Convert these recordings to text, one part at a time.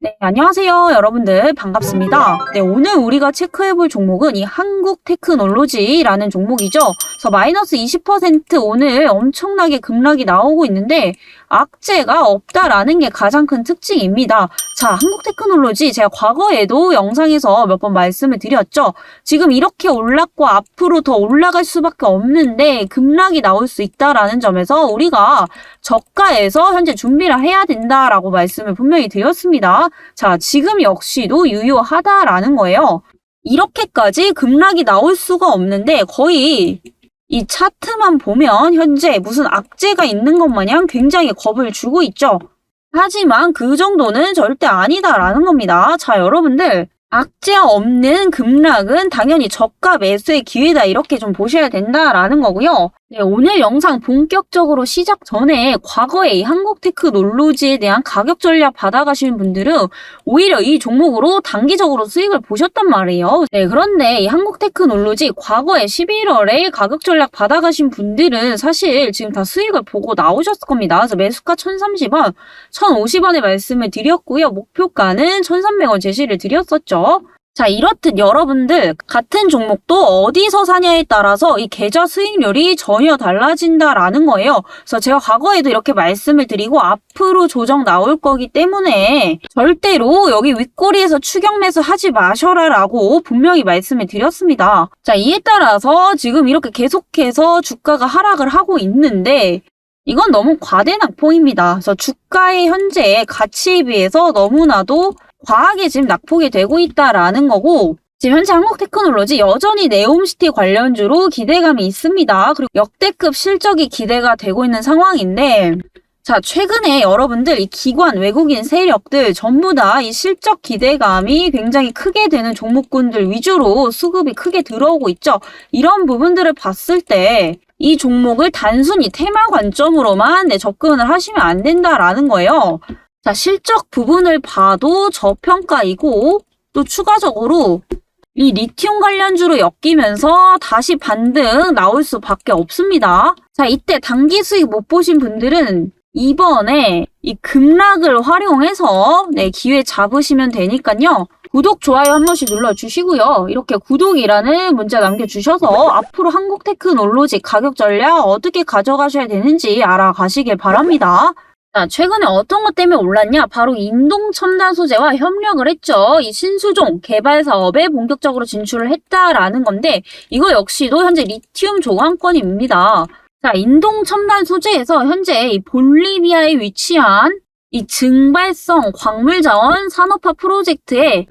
네, 안녕하세요. 여러분들 반갑습니다. 네, 오늘 우리가 체크해 볼 종목은 이 한국 테크놀로지라는 종목이죠. 그래서 마이너스 20% 오늘 엄청나게 급락이 나오고 있는데 악재가 없다라는 게 가장 큰 특징입니다. 자, 한국 테크놀로지 제가 과거에도 영상에서 몇 번 말씀을 드렸죠. 지금 이렇게 올랐고 앞으로 더 올라갈 수밖에 없는데 급락이 나올 수 있다라는 점에서 우리가 저가에서 현재 준비를 해야 된다라고 말씀을 분명히 드렸습니다. 자, 지금 역시도 유효하다라는 거예요. 이렇게까지 급락이 나올 수가 없는데 거의 이 차트만 보면 현재 무슨 악재가 있는 것 마냥 굉장히 겁을 주고 있죠. 하지만 그 정도는 절대 아니다라는 겁니다. 자, 여러분들. 악재 없는 급락은 당연히 저가 매수의 기회다 이렇게 좀 보셔야 된다라는 거고요. 네, 오늘 영상 본격적으로 시작 전에 과거에 이 한국 테크놀로지에 대한 가격 전략 받아가시는 분들은 오히려 이 종목으로 단기적으로 수익을 보셨단 말이에요. 네, 그런데 이 한국 테크놀로지 과거에 11월에 가격 전략 받아가신 분들은 사실 지금 다 수익을 보고 나오셨을 겁니다. 그래서 매수가 1,030원, 1,050원에 말씀을 드렸고요. 목표가는 1,300원 제시를 드렸었죠. 자, 이렇듯 여러분들 같은 종목도 어디서 사냐에 따라서 이 계좌 수익률이 전혀 달라진다라는 거예요. 그래서 제가 과거에도 이렇게 말씀을 드리고 앞으로 조정 나올 거기 때문에 절대로 여기 윗꼬리에서 추격 매수 하지 마셔라라고 분명히 말씀을 드렸습니다. 자, 이에 따라서 지금 이렇게 계속해서 주가가 하락을 하고 있는데 이건 너무 과대한 악봉입니다. 그래서 주가의 현재 가치에 비해서 너무나도 과하게 지금 낙폭이 되고 있다라는 거고 지금 현재 한국 테크놀로지 여전히 네옴시티 관련주로 기대감이 있습니다. 그리고 역대급 실적이 기대가 되고 있는 상황인데 자, 최근에 여러분들 이 기관 외국인 세력들 전부 다 이 실적 기대감이 굉장히 크게 되는 종목군들 위주로 수급이 크게 들어오고 있죠. 이런 부분들을 봤을 때 이 종목을 단순히 테마 관점으로만 네, 접근을 하시면 안 된다라는 거예요. 자, 실적 부분을 봐도 저평가이고 또 추가적으로 이 리튬 관련주로 엮이면서 다시 반등 나올 수밖에 없습니다. 자, 이때 단기 수익 못 보신 분들은 이번에 이 급락을 활용해서 네, 기회 잡으시면 되니까요. 구독, 좋아요 한 번씩 눌러주시고요. 이렇게 구독이라는 문자 남겨주셔서 앞으로 한국테크놀로지 가격 전략 어떻게 가져가셔야 되는지 알아가시길 바랍니다. 자, 최근에 어떤 것 때문에 올랐냐? 바로 인동 첨단 소재와 협력을 했죠. 이 신수종 개발 사업에 본격적으로 진출을 했다라는 건데 이거 역시도 현재 리튬 조강권입니다. 자, 인동 첨단 소재에서 현재 이 볼리비아에 위치한 이 증발성 광물 자원 산업화 프로젝트에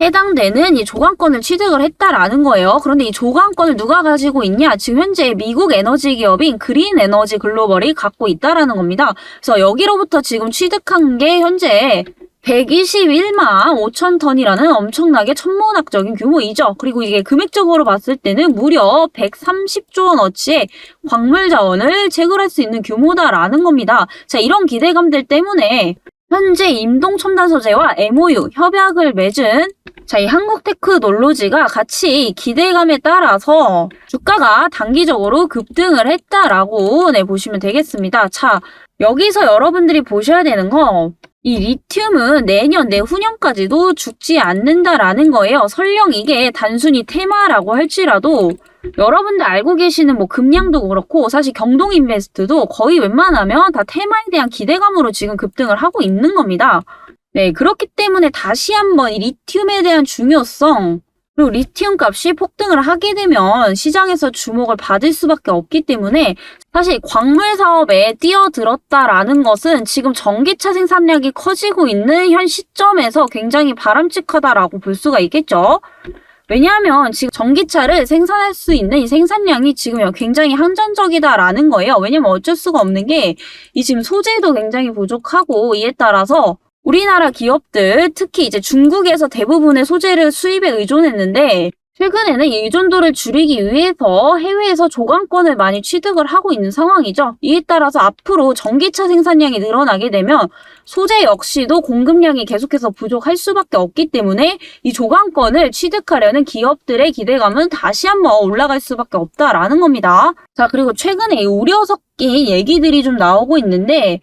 해당되는 이 조강권을 취득을 했다라는 거예요. 그런데 이 조강권을 누가 가지고 있냐? 지금 현재 미국 에너지 기업인 그린 에너지 글로벌이 갖고 있다라는 겁니다. 그래서 여기로부터 지금 취득한 게 현재 121만 5천 ton이라는 엄청나게 천문학적인 규모이죠. 그리고 이게 금액적으로 봤을 때는 무려 130조 원어치의 광물 자원을 채굴할 수 있는 규모다라는 겁니다. 자, 이런 기대감들 때문에 현재 임동 첨단 소재와 MOU 협약을 맺은 자, 이 한국 테크놀로지가 같이 기대감에 따라서 주가가 단기적으로 급등을 했다라고 네, 보시면 되겠습니다. 자, 여기서 여러분들이 보셔야 되는 거, 이 리튬은 내년, 내후년까지도 죽지 않는다라는 거예요. 설령 이게 단순히 테마라고 할지라도 여러분들 알고 계시는 뭐 금양도 그렇고 사실 경동 인베스트도 거의 웬만하면 다 테마에 대한 기대감으로 지금 급등을 하고 있는 겁니다. 네, 그렇기 때문에 다시 한번 이 리튬에 대한 중요성, 그리고 리튬 값이 폭등을 하게 되면 시장에서 주목을 받을 수밖에 없기 때문에 사실 광물 사업에 뛰어들었다라는 것은 지금 전기차 생산량이 커지고 있는 현 시점에서 굉장히 바람직하다라고 볼 수가 있겠죠. 왜냐하면 지금 전기차를 생산할 수 있는 이 생산량이 지금 굉장히 한정적이다라는 거예요. 왜냐면 어쩔 수가 없는 게 이 지금 소재도 굉장히 부족하고 이에 따라서 우리나라 기업들, 특히 이제 중국에서 대부분의 소재를 수입에 의존했는데, 최근에는 이 의존도를 줄이기 위해서 해외에서 조강권을 많이 취득을 하고 있는 상황이죠. 이에 따라서 앞으로 전기차 생산량이 늘어나게 되면 소재 역시도 공급량이 계속해서 부족할 수밖에 없기 때문에 이 조강권을 취득하려는 기업들의 기대감은 다시 한번 올라갈 수밖에 없다라는 겁니다. 자, 그리고 최근에 우려 섞인 얘기들이 좀 나오고 있는데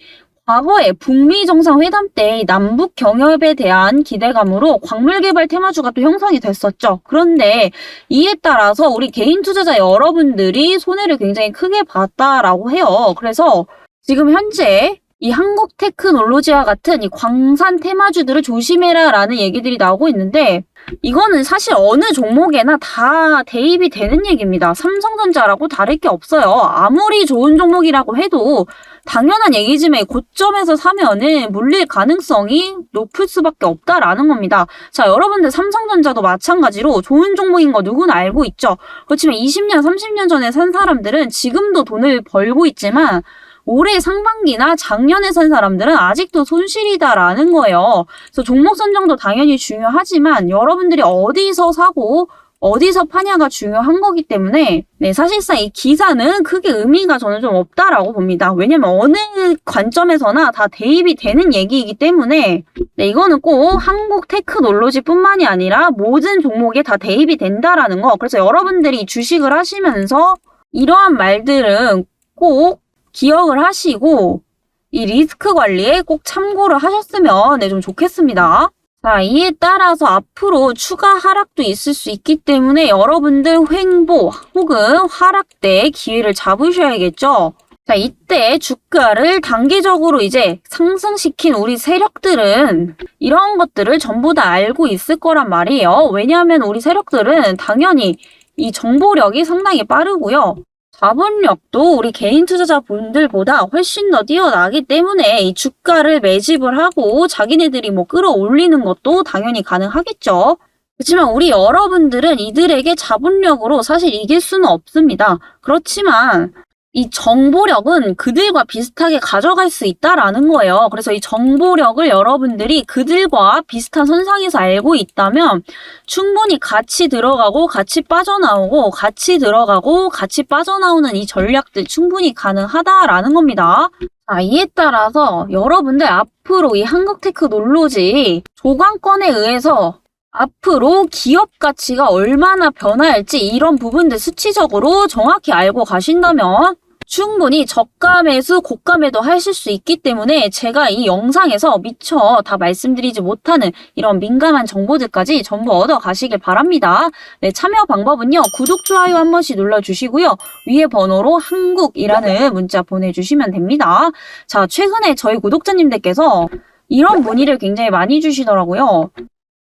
과거에 북미 정상회담 때 남북 경협에 대한 기대감으로 광물 개발 테마주가 또 형성이 됐었죠. 그런데 이에 따라서 우리 개인 투자자 여러분들이 손해를 굉장히 크게 봤다라고 해요. 그래서 지금 현재 이 한국 테크놀로지와 같은 이 광산 테마주들을 조심해라 라는 얘기들이 나오고 있는데 이거는 사실 어느 종목에나 다 대입이 되는 얘기입니다. 삼성전자라고 다를 게 없어요. 아무리 좋은 종목이라고 해도 당연한 얘기지만 고점에서 사면은 물릴 가능성이 높을 수밖에 없다라는 겁니다. 자, 여러분들 삼성전자도 마찬가지로 좋은 종목인 거 누구나 알고 있죠. 그렇지만 20년, 30년 전에 산 사람들은 지금도 돈을 벌고 있지만 올해 상반기나 작년에 산 사람들은 아직도 손실이다라는 거예요. 그래서 종목 선정도 당연히 중요하지만 여러분들이 어디서 사고 어디서 파냐가 중요한 거기 때문에 네, 사실상 이 기사는 크게 의미가 저는 좀 없다라고 봅니다. 왜냐면 어느 관점에서나 다 대입이 되는 얘기이기 때문에 네, 이거는 꼭 한국 테크놀로지뿐만이 아니라 모든 종목에 다 대입이 된다라는 거. 그래서 여러분들이 주식을 하시면서 이러한 말들은 꼭 기억을 하시고 이 리스크 관리에 꼭 참고를 하셨으면 네, 좀 좋겠습니다. 자, 이에 따라서 앞으로 추가 하락도 있을 수 있기 때문에 여러분들 횡보 혹은 하락 때 기회를 잡으셔야겠죠. 자, 이때 주가를 단기적으로 이제 상승시킨 우리 세력들은 이런 것들을 전부 다 알고 있을 거란 말이에요. 왜냐하면 우리 세력들은 당연히 이 정보력이 상당히 빠르고요. 자본력도 우리 개인 투자자분들보다 훨씬 더 뛰어나기 때문에 이 주가를 매집을 하고 자기네들이 뭐 끌어올리는 것도 당연히 가능하겠죠. 그렇지만 우리 여러분들은 이들에게 자본력으로 사실 이길 수는 없습니다. 그렇지만 이 정보력은 그들과 비슷하게 가져갈 수 있다라는 거예요. 그래서 이 정보력을 여러분들이 그들과 비슷한 선상에서 알고 있다면 충분히 같이 들어가고 같이 빠져나오고 같이 들어가고 같이 빠져나오는 이 전략들 충분히 가능하다라는 겁니다. 자, 이에 따라서 여러분들 앞으로 이 한국 테크놀로지 조광권에 의해서 앞으로 기업 가치가 얼마나 변화할지 이런 부분들 수치적으로 정확히 알고 가신다면 충분히 저가 매수, 고가 매도 하실 수 있기 때문에 제가 이 영상에서 미처 다 말씀드리지 못하는 이런 민감한 정보들까지 전부 얻어 가시길 바랍니다. 네, 참여 방법은요. 구독, 좋아요 한 번씩 눌러주시고요. 위에 번호로 한국이라는 문자 보내주시면 됩니다. 자, 최근에 저희 구독자님들께서 이런 문의를 굉장히 많이 주시더라고요.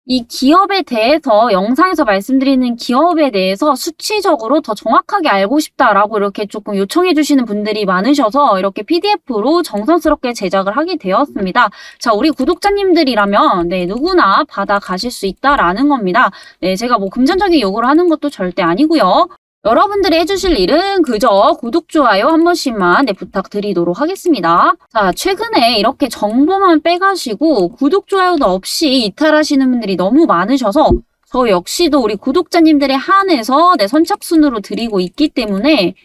이 기업에 대해서 영상에서 말씀드리는 기업에 대해서 수치적으로 더 정확하게 알고 싶다라고 이렇게 조금 요청해 주시는 분들이 많으셔서 이렇게 PDF로 정성스럽게 제작을 하게 되었습니다. 자, 우리 구독자님들이라면 네, 누구나 받아 가실 수 있다라는 겁니다. 네, 제가 뭐 금전적인 요구를 하는 것도 절대 아니고요. 여러분들이 해주실 일은 그저 구독, 좋아요 한 번씩만 네, 부탁드리도록 하겠습니다. 자, 최근에 이렇게 정보만 빼가시고 구독, 좋아요도 없이 이탈하시는 분들이 너무 많으셔서 저 역시도 우리 구독자님들에 한해서 네, 선착순으로 드리고 있기 때문에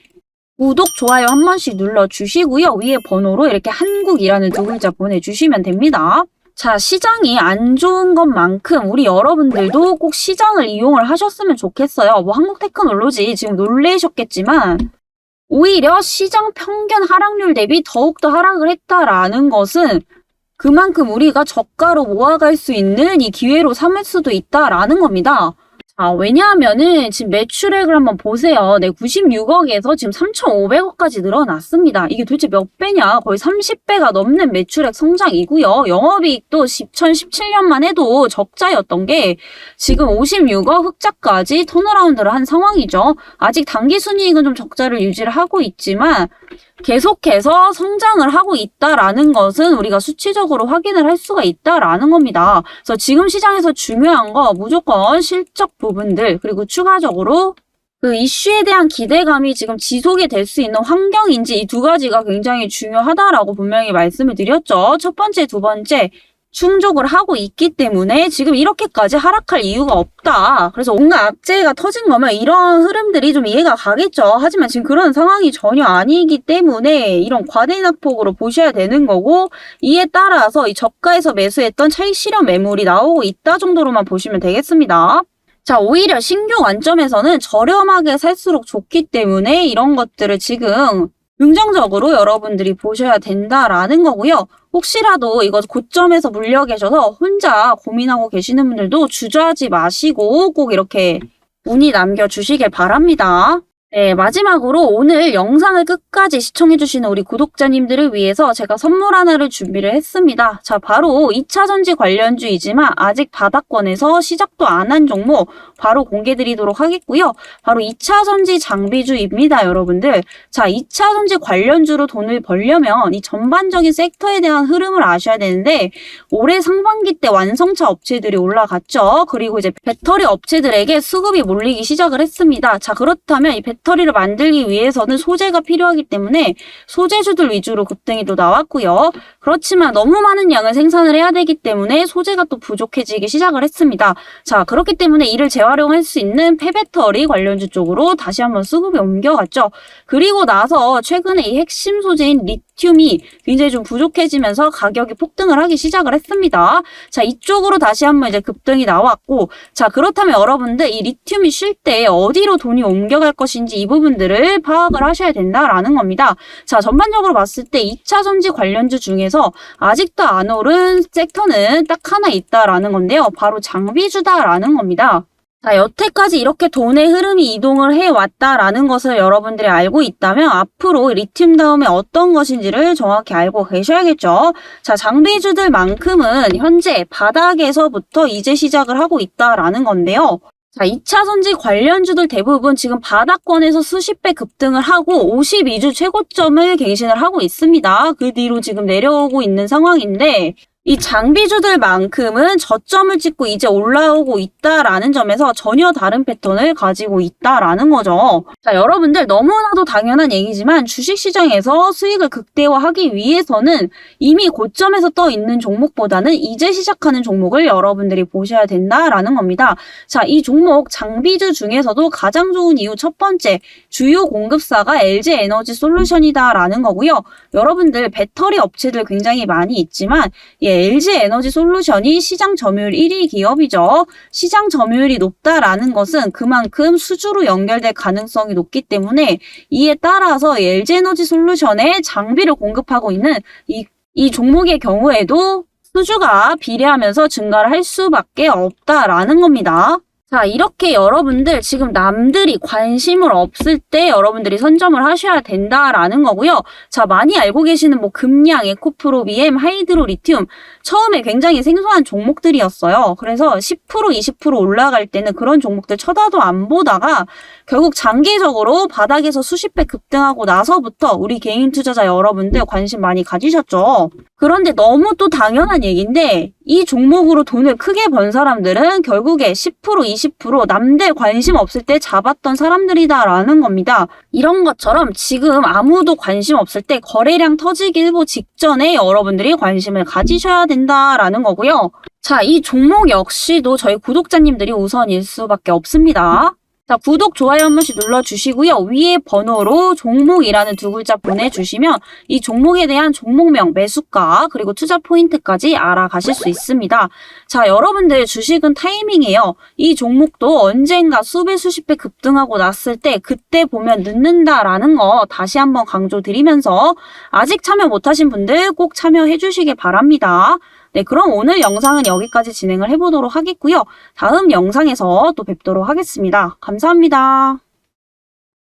구독, 좋아요 한 번씩 눌러주시고요. 위에 번호로 이렇게 한국이라는 두 글자 보내주시면 됩니다. 자, 시장이 안 좋은 것만큼 우리 여러분들도 꼭 시장을 이용을 하셨으면 좋겠어요. 뭐 한국 테크놀로지 지금 놀래셨겠지만 오히려 시장 평균 하락률 대비 더욱더 하락을 했다라는 것은 그만큼 우리가 저가로 모아갈 수 있는 이 기회로 삼을 수도 있다라는 겁니다. 자, 왜냐하면은 지금 매출액을 한번 보세요. 네, 96억에서 지금 3,500억까지 늘어났습니다. 이게 도대체 몇 배냐? 거의 30배가 넘는 매출액 성장이고요. 영업이익도 2017년만 해도 적자였던 게 지금 56억 흑자까지 턴어라운드를 한 상황이죠. 아직 단기 순이익은 좀 적자를 유지를 하고 있지만 계속해서 성장을 하고 있다라는 것은 우리가 수치적으로 확인을 할 수가 있다라는 겁니다. 그래서 지금 시장에서 중요한 거 무조건 실적 부분들 그리고 추가적으로 그 이슈에 대한 기대감이 지금 지속이 될 수 있는 환경인지 이 두 가지가 굉장히 중요하다라고 분명히 말씀을 드렸죠. 첫 번째, 두 번째 충족을 하고 있기 때문에 지금 이렇게까지 하락할 이유가 없다. 그래서 온갖 악재가 터진 거면 이런 흐름들이 좀 이해가 가겠죠. 하지만 지금 그런 상황이 전혀 아니기 때문에 이런 과대낙폭으로 보셔야 되는 거고 이에 따라서 이 저가에서 매수했던 차익 실현 매물이 나오고 있다 정도로만 보시면 되겠습니다. 자, 오히려 신규 관점에서는 저렴하게 살수록 좋기 때문에 이런 것들을 지금 긍정적으로 여러분들이 보셔야 된다라는 거고요. 혹시라도 이거 고점에서 물려 계셔서 혼자 고민하고 계시는 분들도 주저하지 마시고 꼭 이렇게 문의 남겨주시길 바랍니다. 네, 마지막으로 오늘 영상을 끝까지 시청해주시는 우리 구독자님들을 위해서 제가 선물 하나를 준비를 했습니다. 자, 바로 2차 전지 관련주이지만 아직 바닥권에서 시작도 안 한 종목 바로 공개드리도록 하겠고요. 바로 2차 전지 장비주입니다, 여러분들. 자, 2차 전지 관련주로 돈을 벌려면 이 전반적인 섹터에 대한 흐름을 아셔야 되는데 올해 상반기 때 완성차 업체들이 올라갔죠. 그리고 이제 배터리 업체들에게 수급이 몰리기 시작을 했습니다. 자, 그렇다면 이 배터리 를 만들기 위해서는 소재가 필요하기 때문에 소재주들 위주로 급등이 또 나왔고요. 그렇지만 너무 많은 양을 생산을 해야 되기 때문에 소재가 또 부족해지기 시작을 했습니다. 자, 그렇기 때문에 이를 재활용할 수 있는 폐배터리 관련주 쪽으로 다시 한번 수급이 옮겨갔죠. 그리고 나서 최근에 이 핵심 소재인 리튬 이 굉장히 좀 부족해지면서 가격이 폭등을 하기 시작을 했습니다. 자, 이쪽으로 다시 한번 이제 급등이 나왔고, 자, 그렇다면 여러분들 이 리튬이 쉴 때 어디로 돈이 옮겨갈 것인지 이 부분들을 파악을 하셔야 된다라는 겁니다. 자, 전반적으로 봤을 때 2차 전지 관련주 중에서 아직도 안 오른 섹터는 딱 하나 있다라는 건데요. 바로 장비주다라는 겁니다. 자, 여태까지 이렇게 돈의 흐름이 이동을 해왔다라는 것을 여러분들이 알고 있다면 앞으로 리튬 다음에 어떤 것인지를 정확히 알고 계셔야겠죠. 자, 장비주들만큼은 현재 바닥에서부터 이제 시작을 하고 있다라는 건데요. 자, 2차 선지 관련주들 대부분 지금 바닥권에서 수십 배 급등을 하고 52주 최고점을 갱신을 하고 있습니다. 그 뒤로 지금 내려오고 있는 상황인데 이 장비주들만큼은 저점을 찍고 이제 올라오고 있다라는 점에서 전혀 다른 패턴을 가지고 있다라는 거죠. 자, 여러분들 너무나도 당연한 얘기지만 주식시장에서 수익을 극대화하기 위해서는 이미 고점에서 떠 있는 종목보다는 이제 시작하는 종목을 여러분들이 보셔야 된다라는 겁니다. 자, 이 종목 장비주 중에서도 가장 좋은 이유 첫 번째, 주요 공급사가 LG 에너지 솔루션이다라는 거고요. 여러분들 배터리 업체들 굉장히 많이 있지만 예, LG 에너지 솔루션이 시장 점유율 1위 기업이죠. 시장 점유율이 높다라는 것은 그만큼 수주로 연결될 가능성이 높기 때문에 이에 따라서 LG 에너지 솔루션에 장비를 공급하고 있는 이, 이 종목의 경우에도 수주가 비례하면서 증가를 할 수밖에 없다라는 겁니다. 자, 이렇게 여러분들 지금 남들이 관심을 없을 때 여러분들이 선점을 하셔야 된다라는 거고요. 자, 많이 알고 계시는 뭐 금량, 에코프로, BM, 하이드로, 리튬 처음에 굉장히 생소한 종목들이었어요. 그래서 10% 20% 올라갈 때는 그런 종목들 쳐다도 안 보다가 결국 장기적으로 바닥에서 수십 배 급등하고 나서부터 우리 개인 투자자 여러분들 관심 많이 가지셨죠. 그런데 너무 또 당연한 얘기인데 이 종목으로 돈을 크게 번 사람들은 결국에 10% 20% 남들 관심 없을 때 잡았던 사람들이다라는 겁니다. 이런 것처럼 지금 아무도 관심 없을 때 거래량 터지기 일보 직전에 여러분들이 관심을 가지셔야 된다라는 거고요. 자, 이 종목 역시도 저희 구독자님들이 우선일 수밖에 없습니다. 자, 구독, 좋아요 한 번씩 눌러주시고요. 위에 번호로 종목이라는 두 글자 보내주시면 이 종목에 대한 종목명, 매수가, 그리고 투자 포인트까지 알아가실 수 있습니다. 자, 여러분들 주식은 타이밍이에요. 이 종목도 언젠가 수배, 수십 배 급등하고 났을 때 그때 보면 늦는다라는 거 다시 한번 강조드리면서 아직 참여 못하신 분들 꼭 참여해 주시길 바랍니다. 네, 그럼 오늘 영상은 여기까지 진행을 해보도록 하겠고요. 다음 영상에서 또 뵙도록 하겠습니다. 감사합니다.